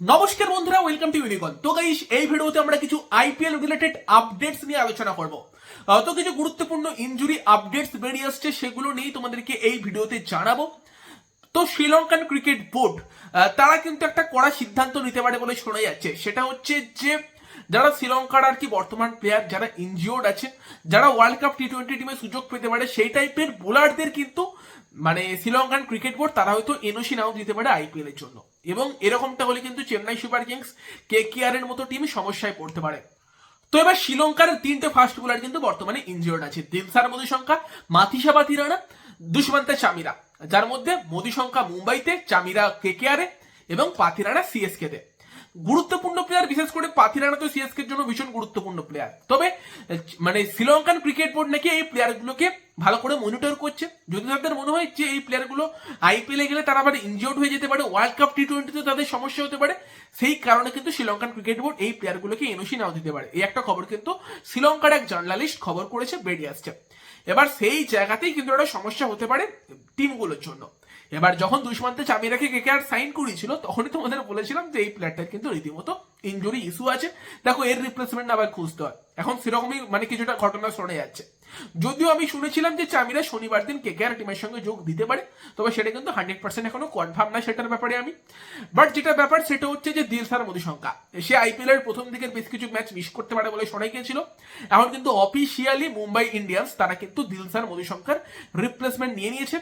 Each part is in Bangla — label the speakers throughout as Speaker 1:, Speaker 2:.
Speaker 1: নমস্কার বন্ধুরা ওয়েলকাম টু ইউনিকন তো গাইস এই ভিডিওতে আমরা কিছু আইপিএল রিলেটেড আপডেটস নিয়ে আলোচনা করব। তো কিছু গুরুত্বপূর্ণ ইনজুরি আপডেটস বেরিয়ে আসছে, সেগুলো নিয়েই তোমাদেরকে এই ভিডিওতে জানাব। তো শ্রীলঙ্কান ক্রিকেট বোর্ড তারা কিন্তু একটা কড়া সিদ্ধান্ত নিতে পারে বলে শোনা যাচ্ছে। সেটা হচ্ছে যে, যারা শ্রীলঙ্কার আর কি বর্তমান প্লেয়ার যারা ইনজিওর্ড আছে, যারা ওয়ার্ল্ড কাপ টি টোয়েন্টি টিমে সুযোগ পেতে পারে, সেই টাইপের বোলারদের কিন্তু মানে শ্রীলঙ্কান ক্রিকেট বোর্ড তারা হয়তো এনওসি নাও দিতে পারে আইপিএল এর জন্য। এবং এরকমটা হলে কিন্তু চেন্নাই সুপার কিংস কে আর এর মতো টিম সমস্যায় পড়তে পারে। তো এবার শ্রীলঙ্কার তিনটে ফাস্ট বোলার কিন্তু বর্তমানে ইনজিওর্ড আছে। দিলসার মধু সংখ্যা মাথিসা বাতিরানা দুষ্মান্তা চামিরা। যার মধ্যে মোদি সংখ্যা মুম্বাইতে, চামিরা কে কে কেকেআরে এবং পাথিরানা সিএসকে তে। গুরুত্বপূর্ণ প্লেয়ার বিশেষ করে পাথিরানা তো সিএসকে জন্য ভীষণ গুরুত্বপূর্ণ প্লেয়ার তবে মানে শ্রীলঙ্কান ক্রিকেট বোর্ড নাকি এই প্লেয়ারগুলোকে ভালো করে মনিটর করছে। যদি তাদের মনে হয় যে এই প্লেয়ারগুলো আইপিএলে গেলে তারা আবার ইনজিওর্ড হয়ে যেতে পারে ওয়ার্ল্ড কাপ টি টোয়েন্টিতে তাদের সমস্যা হতে পারে, সেই কারণে কিন্তু শ্রীলঙ্কান ক্রিকেট বোর্ড এই প্লেয়ারগুলোকে এনওসি নাও দিতে পারে। এই একটা খবর কিন্তু শ্রীলঙ্কার এক জার্নালিস্ট খবর করেছে, বেরিয়ে আসছে। এবার সেই জায়গাতেই কিন্তু একটা সমস্যা হতে পারে টিমগুলোর জন্য। এবার যখন দুষ্মান্তে চামিরাকে কে আর সাইন করেছিল তখনই তোমাদের বলেছিলাম যে এই প্লেয়ারটার কিন্তু রীতিমতো ইনজুরি ইস্যু আছে। দেখো, এর রিপ্লেসমেন্ট আবার খুঁজতে হয়। এখন সেরকমই মানে কিছুটা ঘটনা শোনা যাচ্ছে। যদিও আমি শুনেছিলাম যে চামিরা শনিবার দিন কে আর টিমের সঙ্গে যোগ দিতে পারে, তবে সেটা কিন্তু হান্ড্রেড পার্সেন্ট এখনও কনফার্ম না সেটার ব্যাপারে আমি। বাট যেটা ব্যাপার, সেটা হচ্ছে যে দিলসার মধু সংখ্যা। সে আইপিএল এর প্রথম দিকের বেশ কিছু ম্যাচ মিস করতে পারে বলে শোনা গিয়েছিল। এখন কিন্তু অফিসিয়ালি মুম্বাই ইন্ডিয়ান্স তারা কিন্তু দিলসার মধু সংখ্যার রিপ্লেসমেন্ট নিয়ে নিয়েছে।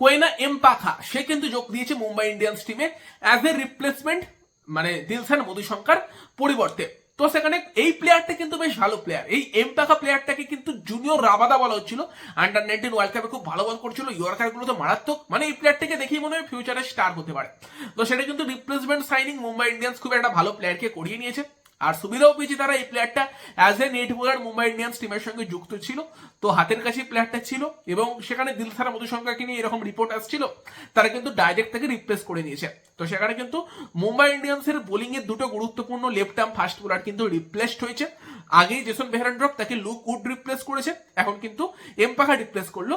Speaker 1: কোয়েনা এম পাখা সে কিন্তু যোগ দিয়েছে মুম্বাই ইন্ডিয়ান্স টিমে অ্যাজ এ রিপ্লেসমেন্ট মানে দিলসান মধু সংখ্যার পরিবর্তে। তো সেখানে এই প্লেয়ারটা কিন্তু বেশ ভালো প্লেয়ার এই এম পাখা প্লেয়ারটাকে কিন্তু জুনিয়র রাবাদা বলা হচ্ছিল। আন্ডার নাইনটিন ওয়ার্ল্ড কাপে খুব ভালো বল করছিল ইয়র্কারগুলো তো মারাত্মক। মানে এই প্লেয়ারটাকে দেখেই মনে হয় ফিউচারে স্টার হতে পারে। তো সেটা কিন্তু রিপ্লেসমেন্ট সাইনিং মুম্বাই ইন্ডিয়ান্স খুব একটা ভালো প্লেয়ারকে করিয়ে নিয়েছে। আর সুবিধাও পেয়েছে তারা এই প্লেয়ারটা as a net bowler Mumbai Indians টিমের সঙ্গে যুক্ত ছিল। তো হাতের কাছে প্লেয়ারটা ছিল এবং সেখানে দিলসারা সংখ্যাকে নিয়ে এরকম রিপোর্ট আসছিল, তারা কিন্তু ডাইরেক্ট তাকে রিপ্লেস করে নিয়েছে। তো সেখানে কিন্তু মুম্বাই ইন্ডিয়ান্সের বোলিং এর দুটো গুরুত্বপূর্ণ লেফট আর্ম ফাস্ট বোলার কিন্তু রিপ্লেসড হয়েছে। আগেই জেসন বেহরান্ড্রপ তাকে লুক উড রিপ্লেস করেছে। এখন কিন্তু এম পাখা রিপ্লেস করল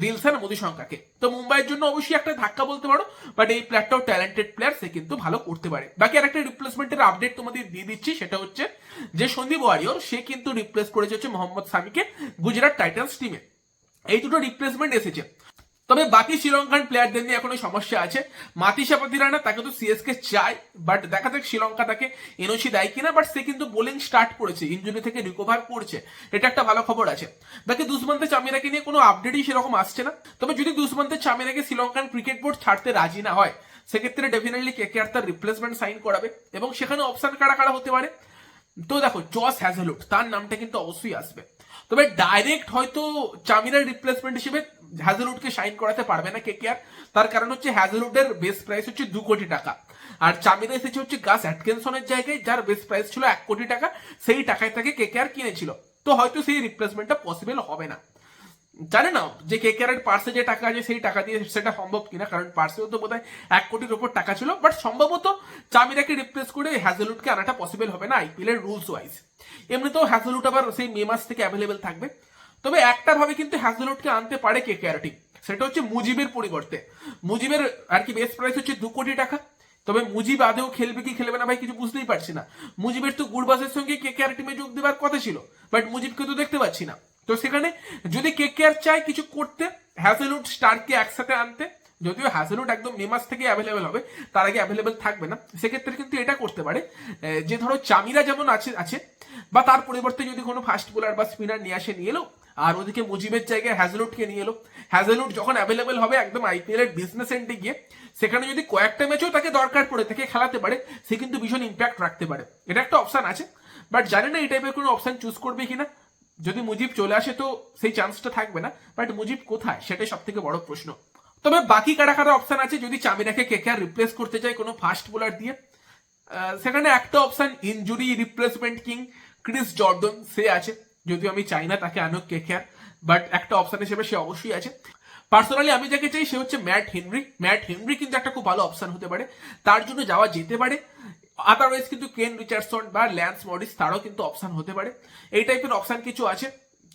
Speaker 1: দিলসান সংখ্যাকে তো মুম্বাইয়ের জন্য অবশ্যই একটা ধাক্কা বলতে পারো বাট এই প্লেয়ারটাও ট্যালেন্টেড প্লেয়ার সে কিন্তু ভালো করতে পারে। বাকি আর একটা রিপ্লেসমেন্টের আপডেট তোমাদের দিয়ে দিচ্ছি, সেটা হচ্ছে যে সন্দীপ ওয়ারিয়র, সে কিন্তু রিপ্লেস করেছে হচ্ছে মোহাম্মদ সামিকে গুজরাট টাইটান্স টিমে এই দুটো রিপ্লেসমেন্ট এসেছে। তবে বাকি শ্রীলঙ্কান প্লেয়ারদের নিয়ে এখনও সমস্যা আছে। মাতিসা পাতিরানা তাকে তো সিএসকে চায় বাট দেখা যাক শ্রীলঙ্কা তাকে এনওসি দেয় কিনা বাট সে কিন্তু বোলিং স্টার্ট করেছে ইঞ্জুরি থেকে রিকভার করছে। এটা একটা ভালো খবর আছে। বাকি দুষ্মন্তে চামিরাকে নিয়ে কোনো আপডেটই সেরকম আসছে না। তবে যদি দুষ্মন্তে চামিরাকে শ্রীলঙ্কান ক্রিকেট বোর্ড ছাড়তে রাজি না হয়, সেক্ষেত্রে ডেফিনেটলি কে আর তার রিপ্লেসমেন্ট সাইন করাবে, এবং সেখানে অপশন কারা কারা হতে পারে? তো দেখো জস হ্যাজেলুট তার নামটা কিন্তু অবশ্যই আসবে। তবে ডাইরেক্ট হয়তো চামিরার রিপ্লেসমেন্ট হিসেবে হ্যাজেলুডকে সাইন করাতে পারবে না কেকেআর তার কারণ হচ্ছে হ্যাজেলুডের বেস প্রাইস হচ্ছে দু কোটি টাকা। আর চামিরা এসেছে হচ্ছে গাস অ্যাটকেনসনের জায়গায়, যার বেস প্রাইস ছিল এক কোটি টাকা। সেই টাকায় তাকে কেকেআর কিনেছিল। তো হয়তো সেই রিপ্লেসমেন্টটা পসিবল হবে না। জানে না যে কে এর পার্সে যে টাকা আছে, সেই টাকা দিয়ে সেটা সম্ভব কিনা। কারণ পার্সেও তো বোধহয় এক কোটির ওপর টাকা ছিল। বাট সম্ভবত চামিরাকে রিপ্লেস করে হ্যাজেলুটকে আনাটা পসিবল হবে না আইপিএল এর রুলস ওয়াইজ এমনিতেও হ্যাজেলুট আবার সেই মে মাস থেকে অ্যাভেলেবেল থাকবে। তবে একটা ভাবে কিন্তু হ্যাজেলুটকে আনতে পারে কে কে টিম সেটা হচ্ছে মুজিবের পরিবর্তে। মুজিবের আর কি বেস প্রাইস হচ্ছে দু কোটি টাকা। তবে মুজিব আদেও খেলবে কি খেলবে না ভাই কিছু বুঝতেই পারছি না। মুজিবের তো গুরবাসের সঙ্গে কে কে টিমে যোগ দেওয়ার কথা ছিল বাট মুজিবকে তো দেখতে পাচ্ছি না। তো সেখানে যদি কে কে চায় কিছু করতে হ্যাজেলুড স্টারকে একসাথে আনতে, যদিও হ্যাজেলুড একদম মে মাস থেকে অ্যাভেলেবেল হবে, তার আগে অ্যাভেলেবেল থাকবে না, সেক্ষেত্রে কিন্তু এটা করতে পারে। যে ধরো চামিরা যেমন আছে আছে, বা তার পরিবর্তে যদি কোনো ফাস্ট বোলার বা স্পিনার নিয়ে আসে, নিয়ে এলো আর ওদিকে মুজিবের জায়গায় হ্যাজেলুডকে নিয়ে এলো। হ্যাজেলুড যখন অ্যাভেলেবেল হবে একদম আইপিএল এর বিজনেস এন্ডে গিয়ে, সেখানে যদি কয়েকটা ম্যাচও তাকে দরকার পড়ে, তাকে খেলাতে পারে, সে কিন্তু ভীষণ ইম্প্যাক্ট রাখতে পারে। এটা একটা অপশন আছে। বাট জানি না এই টাইপের কোনো অপশন চুজ করবে কিনা। যদি মুজিব চলে আসে তো সেই চান্সটা থাকবে না। বাট মুজিব কোথায়? সেটাই সব থেকে বড় প্রশ্ন। তবে বাকি কারা কারা অপশন আছে? যদি চামিরাকে কেকে আর রিপ্লেস করতে চায় কোনো ফাস্ট বোলার দিয়ে সেখানে একটা option injury replacement king Chris Jordan সে আছে। যদিও আমি চাই না তাকে আনুক কে কেয়ার বাট একটা অপশন হিসেবে সে অবশ্যই আছে। পার্সোনালি আমি যাকে চাই, সে হচ্ছে ম্যাট হেনরি ম্যাট হেনরি কিন্তু একটা খুব ভালো অপশন হতে পারে। তার জন্য যাওয়া যেতে পারে। আদারওয়াইজ কিন্তু কেন রিচার্ডসন বা ল্যান্স মরিস তারও কিন্তু অপশন হতে পারে। এই টাইপের অপশন কিছু আছে।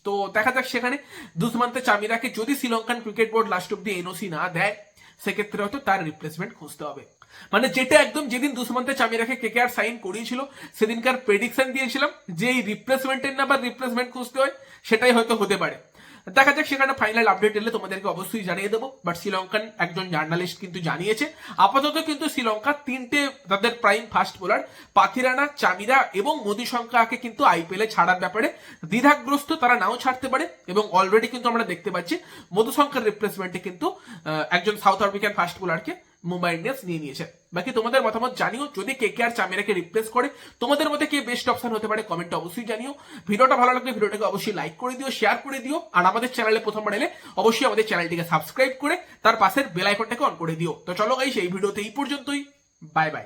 Speaker 1: তো দেখা যাক সেখানে। দুসমান্তে চামিরাকে যদি Sri Lankan cricket board last অব্দি এনওসি না দেয়, সেক্ষেত্রে হয়তো তার রিপ্লেসমেন্ট খুঁজতে হবে। মানে যেটা একদম যেদিন দুষ্মন্তে চামিরাকে কে কে আর সাইন করিয়েছিল, সেদিনকার প্রেডিকশন দিয়েছিলাম যে এই রিপ্লেসমেন্টের না বা রিপ্লেসমেন্ট খুঁজতে হয়, সেটাই হয়তো হতে পারে। দেখা যাক, সেখানে ফাইনাল আপডেট এলে তোমাদেরকে অবশ্যই জানিয়ে দেবো। বাট শ্রীলঙ্কান একজন জার্নালিস্ট কিন্তু জানিয়েছে, আপাতত কিন্তু শ্রীলঙ্কা তিনটে তাদের prime fast bowler Pathirana Chameera এবং মোদি সংখ্যাকে কিন্তু আইপিএলে ছাড়ার ব্যাপারে দ্বিধাগ্রস্ত, তারা নাও ছাড়তে পারে এবং অলরেডি কিন্তু আমরা দেখতে পাচ্ছি মধু সংখ্যার রিপ্লেসমেন্টে কিন্তু একজন সাউথ আফ্রিকান ফাস্ট বোলারকে মুম্বাই ইন্ডিয়ান্স নিয়ে নিয়েছে। বাকি তোমাদের মতামত জানিও। যদি কে কে আর চামিরাকে রিপ্লেস করে, তোমাদের মধ্যে কে বেস্ট অপশন হতে পারে কমেন্টে অবশ্যই জানিও। ভিডিওটা ভালো লাগলে ভিডিওটাকে অবশ্যই লাইক করে দিও শেয়ার করে দিও। আর আমাদের চ্যানেলে প্রথম এলে অবশ্যই আমাদের চ্যানেলটিকে সাবস্ক্রাইব করে, তার পাশের বেল আইকনটাকে অন করে দিও। তো চলো গাইস এই ভিডিওতে এই পর্যন্তই। Bye bye